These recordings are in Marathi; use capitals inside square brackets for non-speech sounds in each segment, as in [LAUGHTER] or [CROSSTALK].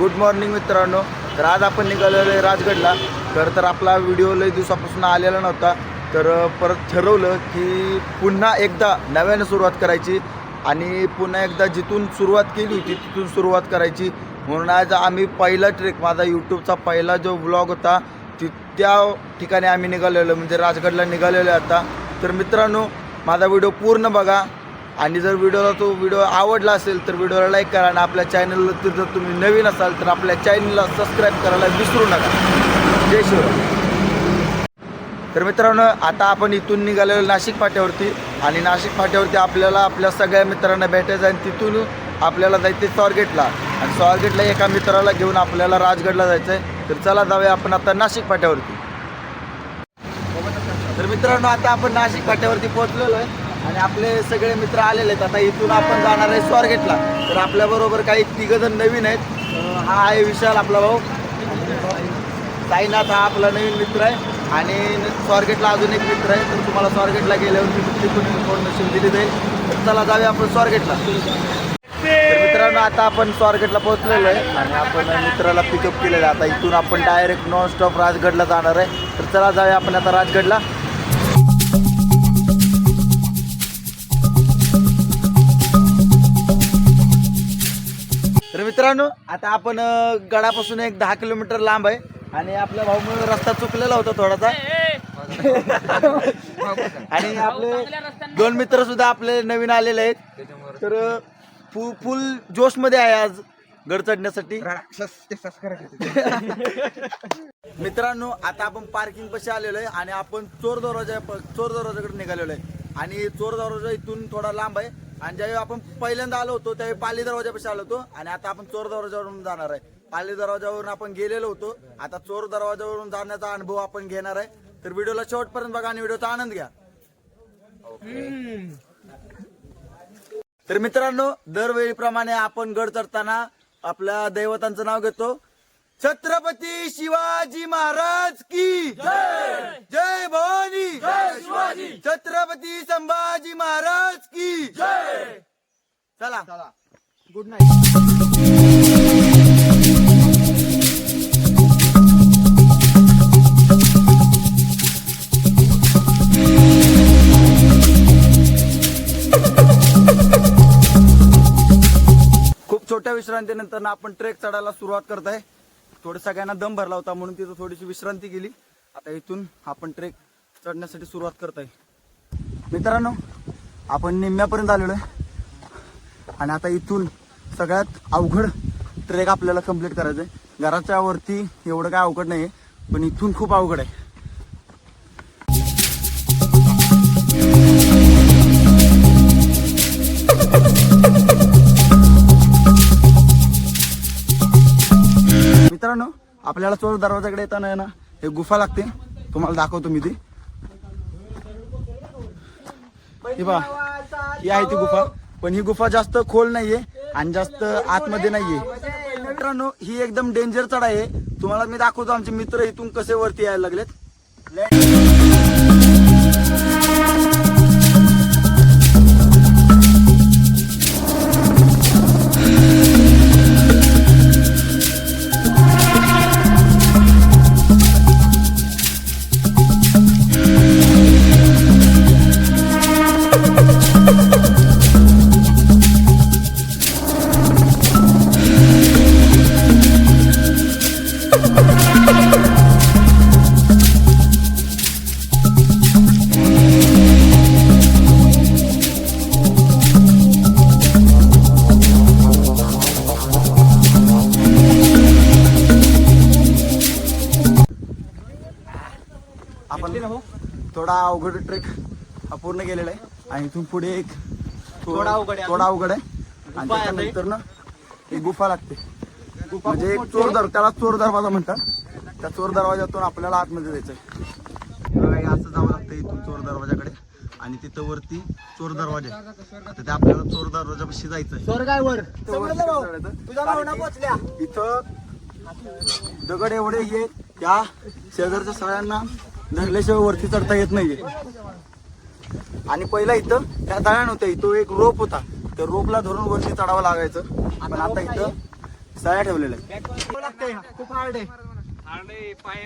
गुड मॉर्निंग मित्रांनो. तर आज आपण निघालेलो आहे राजगडला. तर तर आपला व्हिडिओ लई दिवसापासून आलेला नव्हता. तर परत ठरवलं की पुन्हा एकदा नव्यानं सुरुवात करायची आणि पुन्हा एकदा जिथून सुरुवात केली होती तिथून सुरुवात करायची. म्हणून आज आम्ही पहिला ट्रेक माझा यूट्यूबचा पहिला जो व्लॉग होता ती त्या ठिकाणी आम्ही निघालेलो म्हणजे राजगडला निघालेलो आहे आता. तर मित्रांनो माझा व्हिडिओ पूर्ण बघा. आणि जर व्हिडिओला तो व्हिडिओ आवडला असेल तर व्हिडिओला लाईक करा आणि आपल्या चॅनलला तर जर तुम्ही नवीन असाल तर आपल्या चॅनलला सबस्क्राईब करायला विसरू नका. जय शिवराय. तर मित्रांनो आता आपण इथून निघालेलो नाशिक फाट्यावरती आणि नाशिक फाट्यावरती आपल्याला आपल्या सगळ्या मित्रांना भेटायचं आणि तिथून आपल्याला जायचं आहे स्वारगेटला. आणि स्वारगेटला एका मित्राला घेऊन आपल्याला राजगडला जायचं आहे तर चला जाऊया आपण आता नाशिक फाट्यावरती. तर मित्रांनो आता आपण नाशिक फाट्यावरती पोहोचलेलो आहे. आणि आपले सगळे मित्र आलेले आहेत. आता इथून आपण जाणार आहे स्वारगेटला. तर आपल्याबरोबर काही तिघजण नवीन आहेत. हा आहे विशाल आपला भाऊ. साईनाथ हा आपला नवीन मित्र आहे. आणि स्वारगेटला अजून एक मित्र आहे. तर तुम्हाला स्वारगेटला गेल्यावर तिथून इन्फॉर्मेशन दिली जाईल. तर चला जाऊया आपण स्वारगेटला. मित्रांनो आता आपण स्वारगेटला पोहोचलेलो आहे. आणि आपण मित्राला पिकअप केलेलं आहे. आता इथून आपण डायरेक्ट नॉन स्टॉप राजगडला जाणार आहे. तर चला जाऊया आपण आता राजगडला. मित्रांनो आता आपण अ, गडापासून एक दहा किलोमीटर लांब आहे आणि आपल्या भाऊमुळे रस्ता चुकलेला होता थोडासा. [LAUGHS] आणि आपले दोन मित्र सुद्धा आपले नवीन आलेले आहेत. तर फु फुल जोशमध्ये आहे आज गड चढण्यासाठी. [LAUGHS] मित्रांनो आता आपण पार्किंग पाशी आलेलो आहे आणि आपण चोर दरवाजा चोर दरवाजाकडे निघालेलो आहे. आणि चोर दरवाजा इथून थोडा लांब आहे. आणि ज्यावेळी आपण पहिल्यांदा आलो होतो त्यावेळी पाली दरवाजापाशी आलो होतो आणि आता आपण चोर दरवाजावरून जाणार आहे. पाली दरवाजावरून आपण गेलेलो होतो. आता चोर दरवाजावरून जाण्याचा अनुभव आपण घेणार आहे. तर व्हिडिओला शेवटपर्यंत बघा आणि व्हिडिओचा आनंद घ्या. तर मित्रांनो दरवेळीप्रमाणे आपण गड चढताना आपल्या दैवतांचं नाव घेतो. छत्रपती शिवाजी महाराज की जय! जय भवानी! जय शिवाजी! छत्रपती संभाजी महाराज की जय! चला. गुड नाईट खूप छोट्या विश्रांतीनंतर ना आपण ट्रेक चढायला सुरुवात करत आहे थोडं सगळ्यांना दम भरला होता म्हणून तिथं थोडीशी विश्रांती केली आता इथून आपण ट्रेक चढण्यासाठी सुरुवात करत आहे मित्रांनो आपण निम्म्यापर्यंत आलेलो आहे. आणि आता इथून सगळ्यात अवघड ट्रेक आपल्याला कंप्लीट करायचं आहे घराच्या वरती एवढं काय अवघड नाही आहे पण इथून खूप अवघड आहे. आपल्याला चोर दरवाजाकडे येताना आहे ना हे गुफा लागते. तुम्हाला दाखवतो मी ती. ही बा ही आहे ती गुफा. पण ही गुफा जास्त खोल नाहीये आणि जास्त आतमध्ये नाहीये. मित्रांनो ही एकदम डेंजर चढाई आहे. तुम्हाला मी दाखवतो आमचे मित्र इथून कसे वरती यायला लागलेत. अवघड ट्रेक हा पूर्ण केलेला आहे. आणि इथून पुढे एक थोडा अवघड आहे थोडा अवघड आहे. आणि त्याच्यानंतर ना एक गुफा लागते. म्हणजे एक चोर दर त्याला चोर दरवाजा म्हणतात. त्या चोर दरवाजातून आपल्याला आतमध्ये जायचं आहे असं जावं लागतं इथून चोर दरवाजाकडे आणि तिथं वरती चोर दरवाजा आहे. आता ते आपल्याला चोर दरवाजापाशी जायचं आहे. तुझ्या भावना पोचल्या. इथं दगड एवढे हे त्या शेजारच्या सगळ्यांना धरल्याशिवाय वरती चढता येत नाहीये. आणि पहिला इथं त्या दळण होत्या इथं एक रोप होता. त्या रोपला धरून वरती चढावं लागायचं. पण आता इथं सळ्या ठेवलेल्या आहेत. खूप हार्ड आहे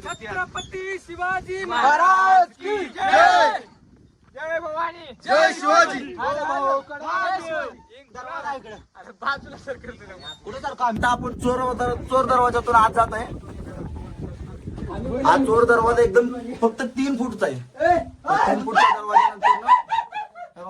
छत्रपती शिवाजी महाराज की जय! जय! भवानी! जय शिवाजी! आता आपण चोर दर- चोर दरवाजातून आत जात आहे. हा चोर दरवाजा एकदम फक्त तीन फूटचा आहे. तीन बघा,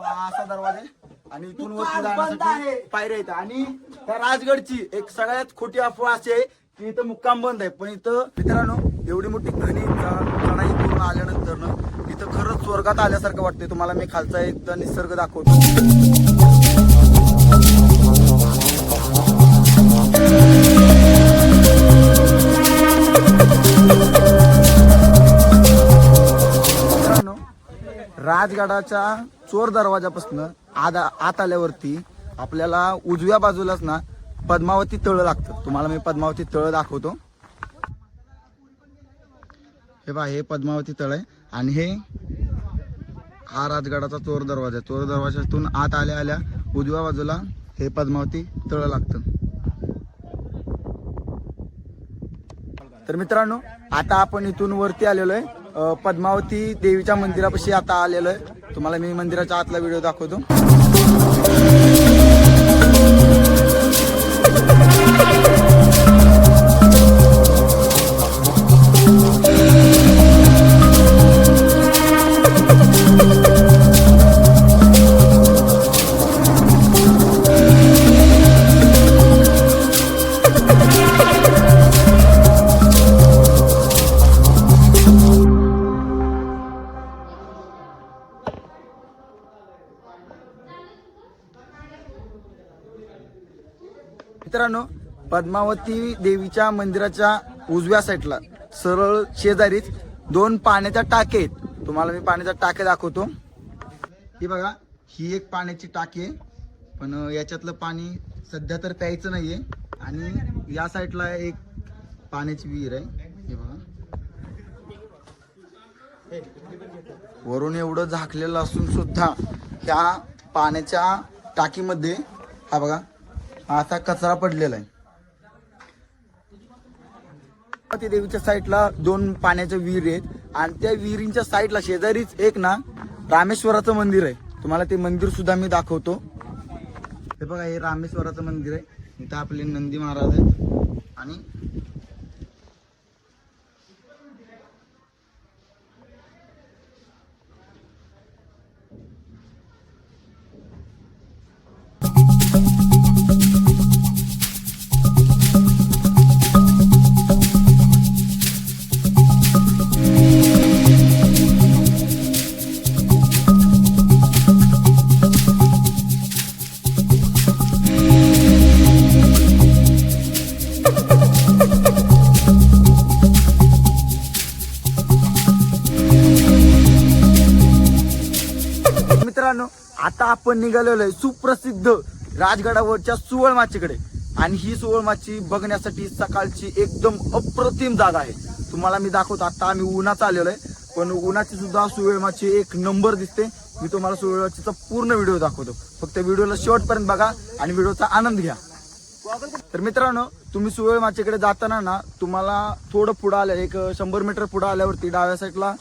हा असा दरवाजा आहे. आणि इथून वरती जाण्यासाठी पायऱ्या आहेत. आणि त्या राजगडची एक सगळ्यात खोटी अफवा अशी आहे की इथं मुक्काम बंद आहे. पण इथं मित्रांनो एवढी मोठी घणी चढाई पूर्ण आल्यानंतर ना इथं खरंच स्वर्गात आल्यासारखं वाटतंय. तुम्हाला मी खालचा एकदा निसर्ग दाखवतो. राजगडाच्या चोर दरवाजापासून आत आत आल्यावरती आपल्याला उजव्या बाजूलाच ना पद्मावती तळ लागतं. तुम्हाला मी पद्मावती तळ दाखवतो. हे बा हे पद्मावती तळ आहे. आणि हे हा राजगडाचा चोर दरवाजा आहे. चोर दरवाजातून आत आल्या आल्या उजव्या बाजूला हे पद्मावती तळ लागतं. तर मित्रांनो आता आपण इथून वरती आलेलो आहे. पद्मावती देवीच्या मंदिरापाशी आता आलेलो आहे तुम्हाला मी मंदिराच्या आतला व्हिडिओ दाखवतो. पद्मावती देवीच्या मंदिराच्या उजव्या साईडला सरळ शेजारीच दोन पाण्याच्या टाके आहेत. तुम्हाला मी पाण्याच्या टाके दाखवतो. ही बघा ही एक पाण्याची टाकी आहे. पण याच्यातलं पाणी सध्या तर प्यायचं नाहीये. आणि या साईडला एक पाण्याची विहीर आहे. हे बघा. वरून एवढं झाकलेलं असून सुद्धा त्या पाण्याच्या टाकीमध्ये हा बघा असा कचरा पडलेला आहे. पद्मावती देवीच्या साईडला दोन पाण्याच्या विहीर आहेत. आणि त्या विहिरींच्या साईडला शेजारीच एक ना रामेश्वराचं मंदिर आहे. तुम्हाला ते मंदिर सुद्धा मी दाखवतो. हे बघा हे रामेश्वराचं मंदिर आहे. इथं आपले नंदी महाराज आहेत. आणि आपण निघालेलो आहे सुप्रसिद्ध राजगडावरच्या सुवळ माचीकडे. आणि ही सुवळ माची बघण्यासाठी सकाळची एकदम अप्रतिम जागा आहे. तुम्हाला मी दाखवतो आता आम्ही उन्हाचा आलेलो आहे. पण उन्हाची सुद्धा सुवळ माची एक नंबर दिसते. मी तुम्हाला सुवळ माचीचा पूर्ण व्हिडिओ दाखवतो. फक्त व्हिडिओला शेवटपर्यंत बघा आणि व्हिडिओचा आनंद घ्या. तर मित्रांनो तुम्ही सुवेळ माचीकडे जाताना ना तुम्हाला थोडं पुढं आलं एक शंभर मीटर पुढं आल्यावरती डाव्या साईडला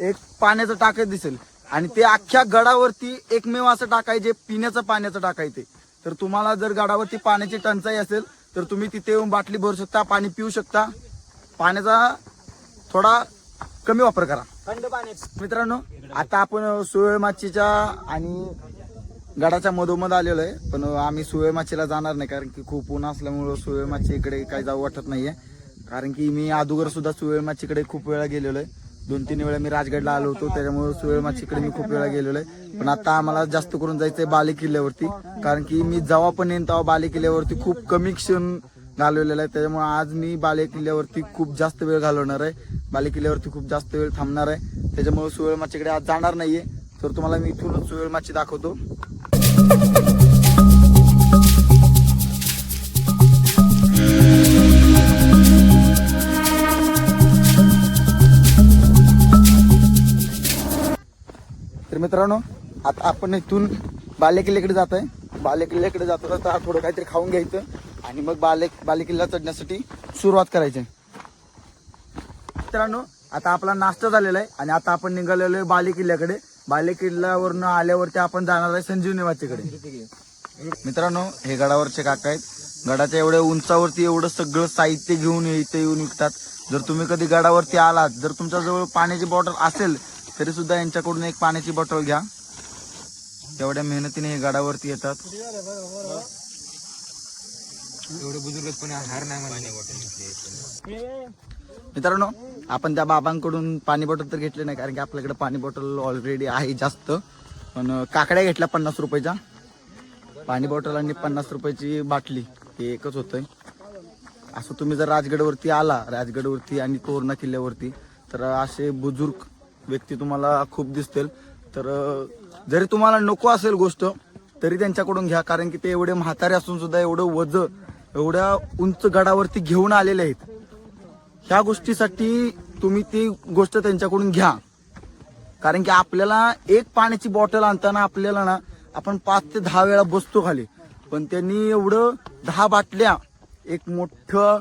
एक पाण्याचं टाकत दिसेल. आणि ते अख्ख्या गडावरती एकमेव असं टाकाय जे पिण्याचं पाण्याचं टाकाय ते. तर तुम्हाला जर गडावरती पाण्याची टंचाई असेल तर तुम्ही तिथे येऊन बाटली भरू शकता पाणी पिऊ शकता. पाण्याचा थोडा कमी वापर करा. थंड मित्रांनो आता आपण सुवेळ माचीच्या आणि गडाच्या मधोमध आलेलो आहे पण आम्ही सुवेळ माचीला जाणार नाही कारण की खूप ऊन असल्यामुळं सुवेळ माची इकडे काही जाऊ वाटत नाहीये. कारण की मी अगोदर सुद्धा सुवेळ माचीकडे खूप वेळा गेलेलो आहे. दोन तीन वेळा मी राजगडला आलो होतो. त्याच्यामुळे सुवेळ माचीकडे मी खूप वेळा गेलेलो आहे. पण आता आम्हाला जास्त करून जायचंय बाले किल्ल्यावरती कारण की मी जेव्हा पण येईन तेव्हा बाले किल्ल्यावरती खूप कमी क्षण घालवलेला आहे. त्याच्यामुळे आज मी बाले किल्ल्यावरती खूप जास्त वेळ घालवणार आहे. बाले किल्ल्यावरती खूप जास्त वेळ थांबणार आहे. त्याच्यामुळे सुवेळ माचीकडे आज जाणार नाहीये. तर तुम्हाला मी इथूनच सुवेळ माची दाखवतो. मित्रांनो आता आपण इथून बालेकिल्ल्याकडे जात आहे बालेकिल्ल्याकडे जात जातो तर थोडं काहीतरी खाऊन घ्यायचं आणि मग बाले बालेकिल्ला चढण्यासाठी सुरुवात करायची. मित्रांनो आता आपला नाश्ता झालेला आहे आणि आता आपण निघालेलो आहे बालेकिल्ल्याकडे. बालेकिल्ल्यावरनं आल्यावरती आपण जाणार आहे संजीवनी वाचेकडे मित्रांनो हे गडावरचे काका आहेत. गडाच्या एवढ्या उंचावरती एवढं सगळं साहित्य घेऊन इथे येऊन विकतात. जर तुम्ही कधी गडावरती आलात जर तुमच्याजवळ पाण्याची बॉटल असेल तरी सुद्धा यांच्याकडून एक पाण्याची बॉटल घ्या. एवढ्या मेहनतीने हे गडावरती येतात. एवढे बुजुर्ग पण हार नाही मित्रांनो आपण त्या बाबांकडून पाणी बॉटल तर घेतले नाही कारण की आपल्याकडे पाणी बॉटल ऑलरेडी आहे जास्त. पण काकड्या घेतल्या पन्नास रुपयाच्या. पाणी बॉटल आणि पन्नास रुपयाची बाटली हे एकच होतंय. असं तुम्ही जर राजगडवरती आला राजगडवरती आणि तोरणा किल्ल्यावरती तर असे बुजुर्ग व्यक्ती तुम्हाला खूप दिसतील. तर जरी तुम्हाला नको असेल गोष्ट तरी त्यांच्याकडून घ्या. कारण की ते एवढे म्हातारे असून सुद्धा एवढं वज एवढ्या उंच गडावरती घेऊन आलेले आहेत. ह्या गोष्टीसाठी तुम्ही ती गोष्ट त्यांच्याकडून घ्या. कारण की आपल्याला एक पाण्याची बॉटल आणताना आपल्याला ना आपण पाच ते दहा वेळा बसतो खाली. पण त्यांनी एवढं दहा बाटल्या एक मोठं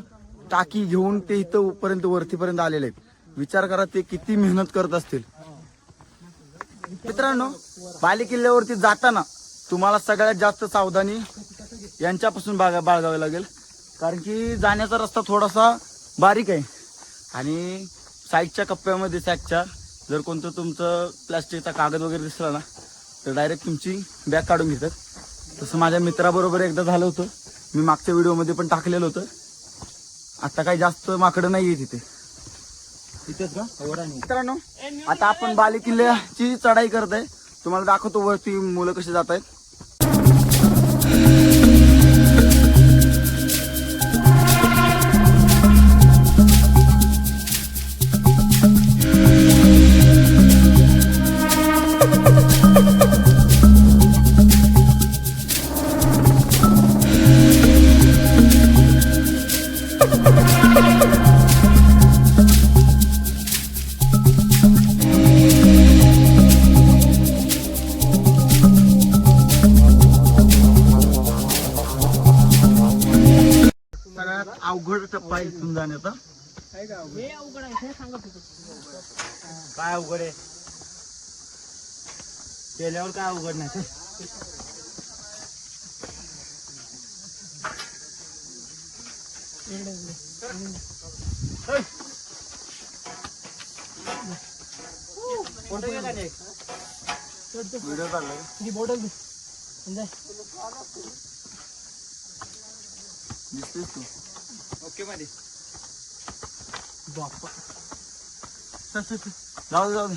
टाकी घेऊन ते इथं पर्यंत वरतीपर्यंत आलेले आहेत. विचार करा ते किती मेहनत करत असतील. मित्रांनो बाले किल्ल्यावरती जाताना तुम्हाला सगळ्यात जास्त सावधानी यांच्यापासून बागा बाळगावी लागेल. कारण की जाण्याचा रस्ता थोडासा बारीक आहे. आणि साईडच्या कप्प्यामध्ये सॅकच्या जर कोणतं तुमचं प्लॅस्टिकचा कागद वगैरे दिसला ना तर डायरेक्ट तुमची बॅग काढून घेतात. तसं माझ्या मित्राबरोबर एकदा झालं होतं. मी मागच्या व्हिडिओमध्ये पण टाकलेलं होतं. आता काही जास्त माकडं नाही आहे तिथे. तिथेच का? मित्रांनो आता आपण बाले किल्ल्याची चढाई करत आहे. तुम्हाला दाखवतो वरती मुलं कशी जात आहेत आहे इथून जाण्याचा काय अवघड आहे? केल्यावर काय अवघड नाही. व्हिडिओ काढलाय दिसतेस तू. ओके मध्ये. चल, चल, चल. जाऊ दे जाऊ दे.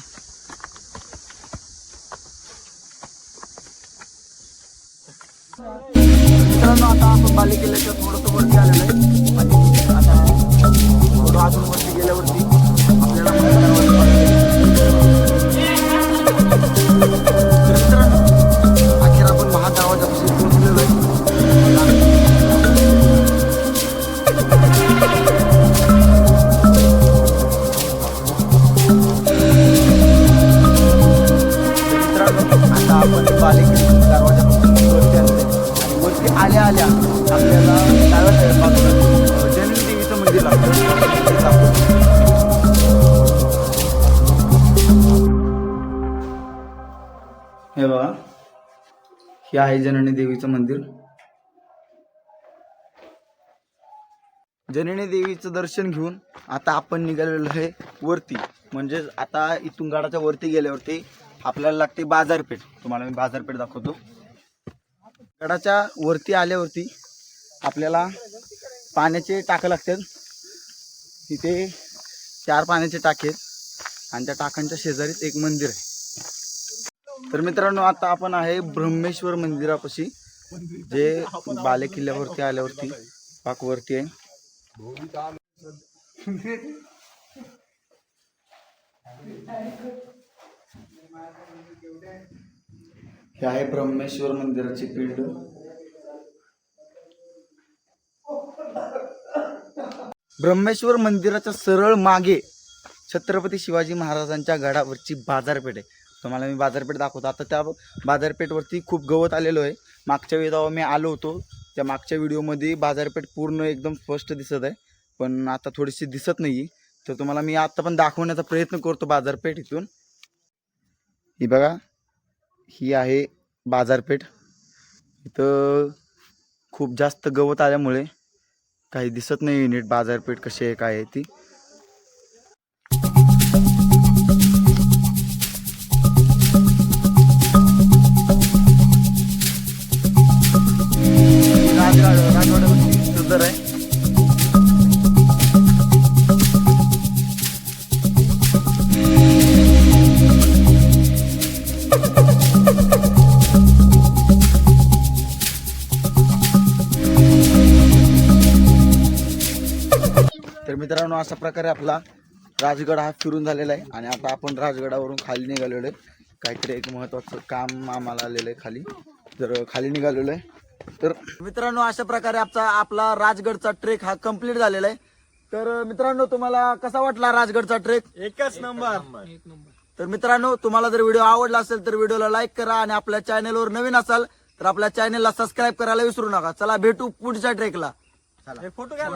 मित्रांनो आता आपण बाले किल्ल्याच्या थोडंसं वरती आलेलं आहे. आणि आता थोडं अजून वरती गेल्यावरती आपल्याला हे आहे जननी देवीचं मंदिर. जननी देवीचं दर्शन घेऊन आता आपण निघालेलो आहे वरती. म्हणजेच आता इथून गडाच्या वरती गेल्यावरती आपल्याला लागते बाजारपेठ. तुम्हाला मी बाजारपेठ दाखवतो. गडाच्या वरती आल्यावरती आपल्याला पाण्याचे टाकं लागतात इथे चार पाण्याचे टाके आहेत. आणि त्या टाकांच्या शेजारीच एक मंदिर आहे. तर मित्रांनो आता आपण आहे ब्रह्मेश्वर मंदिरापाशी जे बाले किल्ल्यावरती आल्यावरती पाकवरती आहे. हे आहे ब्रह्मेश्वर मंदिराची पिंड ब्रह्मेश्वर मंदिराच्या सरळ मागे छत्रपती शिवाजी महाराजांच्या गडावरची बाजारपेठ आहे. तुम्हाला मी बाजारपेठ दाखवतो. आता त्या बाजारपेठवरती खूप गवत आलेलो आहे. मागच्या वेळी जेव्हा मी आलो होतो त्या मागच्या व्हिडिओमध्ये बाजारपेठ पूर्ण एकदम स्पष्ट दिसत आहे. पण आता थोडीशी दिसत नाही तर तुम्हाला मी आत्ता पण दाखवण्याचा प्रयत्न करतो बाजारपेठ इथून. ही बघा ही आहे बाजारपेठ. इथं खूप जास्त गवत आल्यामुळे काही दिसत नाही नीट बाजारपेठ कशी आहे काय आहे ती. मित्रांनो अशा प्रकारे आपला राजगड हा फिरून झालेला आहे. आणि आता आपण राजगडावरून खाली निघालेलो आहे. काहीतरी एक महत्त्वाचं काम आम्हाला आलेलं आहे खाली. तर खाली निघालेलो आहे. तर मित्रांनो अशा प्रकारे आपला आपला राजगडचा ट्रेक हा कंप्लीट झालेला आहे. तर मित्रांनो तुम्हाला कसा वाटला राजगडचा ट्रेक एकच नंबर. तर मित्रांनो तुम्हाला जर व्हिडिओ आवडला असेल तर व्हिडिओला लाईक करा आणि आपल्या चॅनेलवर नवीन असाल तर आपल्या चॅनेलला सबस्क्राईब करायला विसरू नका. चला भेटू पुढच्या ट्रेकला चला. फोटो घ्या